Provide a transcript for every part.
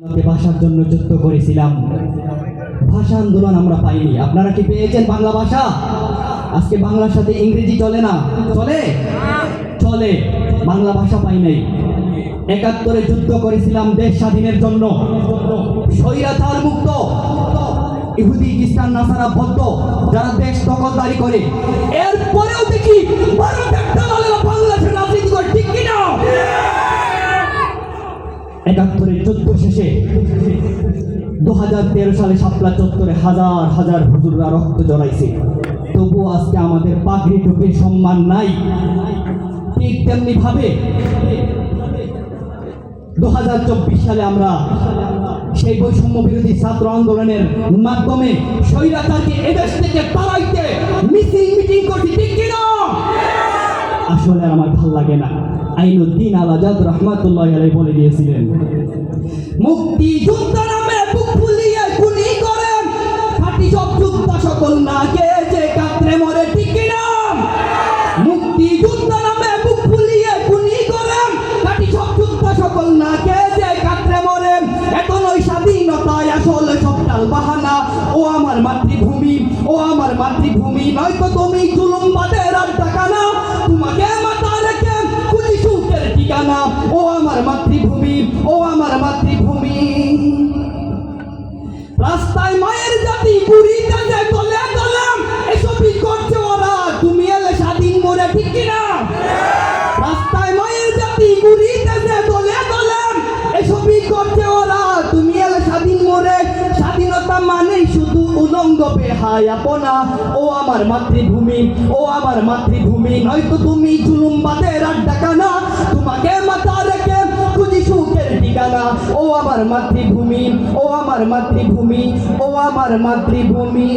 ভাষার জন্য যুদ্ধ করেছিলাম। ভাষা আন্দোলন আমরা পাইনি। আপনারা কি পেয়েছেন বাংলা ভাষা? আজকে বাংলার সাথে ইংরেজি চলে না? চলে? চলে। বাংলা ভাষা পাই নাই। একাত্তরে যুদ্ধ করেছিলাম দেশ স্বাধীনের জন্য। স্বৈরাচার মুক্ত। ইহুদি, খ্রিস্টান, নাসারা বদ্ধ। যারা দেশ দখলদারি করে। এরপরেও দেখি, ভারত একটা দলেরা বাংলাদেশের রাজনীতি করে ঠিক কিনা একাত্তরের যুদ্ধ শেষে দু হাজার তেরো সালে শাপলা চত্বরে হাজার হাজার হুজুররা রক্ত জড়াইছে। তবুও আজকে আমাদের পাগড়ি টুপির সম্মান নাই। ঠিক তেমনি ভাবে দু হাজার চব্বিশ সালে আমরা সেই বৈষম্য বিরোধী ছাত্র আন্দোলনের মাধ্যমে স্বৈরাচারকে এদেশ থেকে মিটিং মিটিং করছি, ঠিক কিনা? আসলে আমার ভালো লাগে না। আইনুদ্দিন আল আজাদ রহমাতুল্লাহ আলাই বলে গিয়েছিলেন মুক্তি সকল না কে মরে। এখন ওই আসলে বাহানা। ও আমার মাতৃভূমি, ও আমার মাতৃভূমি, নয়তো তুমি জুলুম বাদের ঠিকানা ও আমার মাতৃভূমি মানেই শুধু উলঙ্গ বেহায়াপনা ও আমার মাতৃভূমি, ও আমার মাতৃভূমি, নয়তো তুমি জুলুম বাদের আড্ডা কানা তোমাকে মাথা রেখে খুঁজি সুখের ঠিকানা। ও আমার মাতৃভূমি, ও আমার মাতৃভূমি, ও আমার মাতৃভূমি।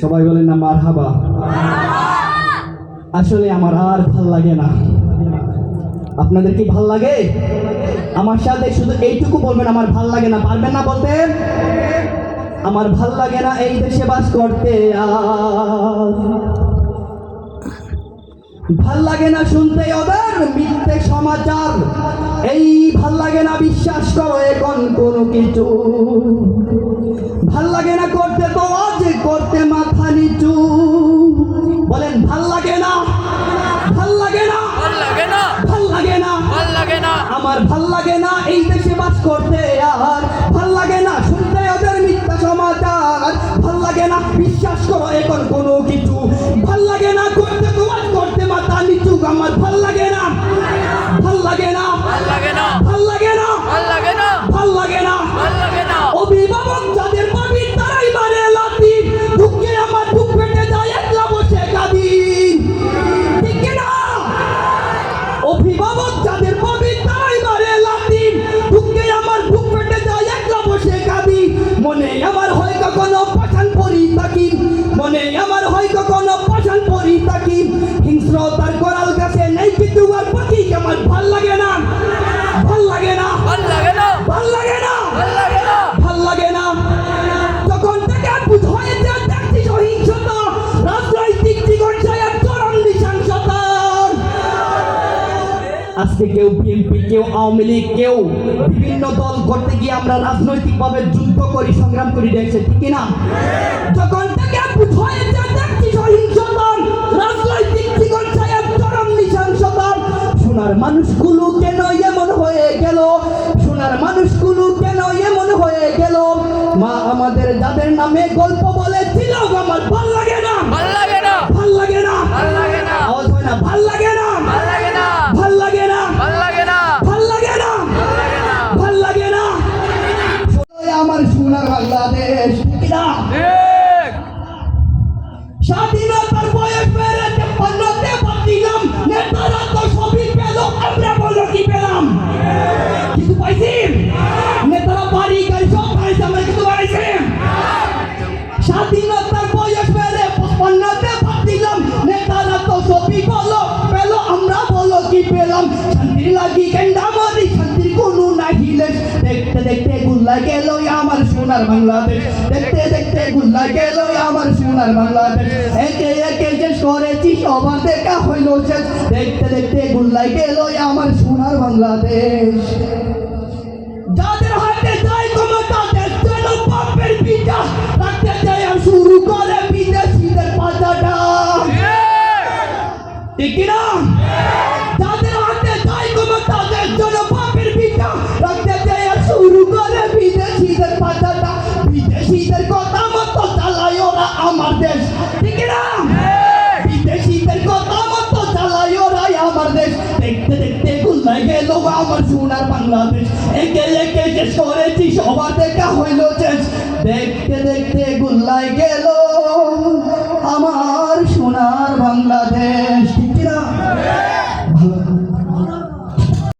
সবাই বলেন না মার হাবা আসলে আমার আর ভালো লাগে না। আপনাদের কি ভালো লাগে? আমার সাথে শুধু এইটুকু বলবেন, আমার ভালো লাগে না, পারবেন না বলতে? আমার ভালো লাগে না এই দেশে বাস করতে ভালো লাগে না শুনতে ওদের মিথ্যে সমাচার। এই ভালো লাগে না বিশ্বাস করো এখন কোনো কিছু। ভালো লাগে না করতে তো না আমার ভালো লাগে না এই দেশে বাস করতে আর। ভালো লাগে না শুনতে ওদের মিথ্যা সমাচার। ভালো লাগে না বিশ্বাস করো এখন আজকে কেউ বিএনপি কেউ আওয়ামী লীগ কেউ বিভিন্ন দল করতে গিয়ে আমরা রাজনৈতিকভাবে যুদ্ধ করি, সংগ্রাম করি দেখছে ঠিক না যখন সোনার মানুষগুলো কেন এমন হয়ে গেল? সোনার মানুষগুলো কেন এমন হয়ে গেল? মা আমাদের যাদের নামে গল্প বলেছিল আমার ভালো লাগে না। আমার সোনার বাংলাদেশ স্বাধীনতার বয়স বেড়ে তেপান্নতে বাতিলাম নেতারা তো সবই পেল আমরা বলো কি পেলাম। কিছু পাইছি? নেতারা বাড়ি গাড়ি সব পাইছে আমরা কিছু পাইছি স্বাধীনতার বয়স বেড়ে পঞ্চান্নতে বাতিলাম নেতারা তো সবই বলো পেল আমরা বলো কি পেলাম। শান্তি লাগি কেন্ডা মারি শান্তির কোনো নাহিলে দেখতে দেখতে গুল্লা গেল সোনার বাংলাদেশ। দেখতে দেখতে গুল্লা গেল আমার সোনার বাংলাদেশ। একে একে যে করেছি সবার দেখা হইল শেষ। দেখতে দেখতে গুল্লা গেল আমার সোনার বাংলাদেশ। যাদের হাতে যায় ক্ষমতা দেখতে না পাপের পিঠা। রাখতে যায় শুরু করে বিদেশিদের পাতাটা ঠিক না আমার সোনার বাংলাদেশ। একে একে শেষ করেছি সবার দেখা হইল দেখতে দেখতে গুল্লাইকে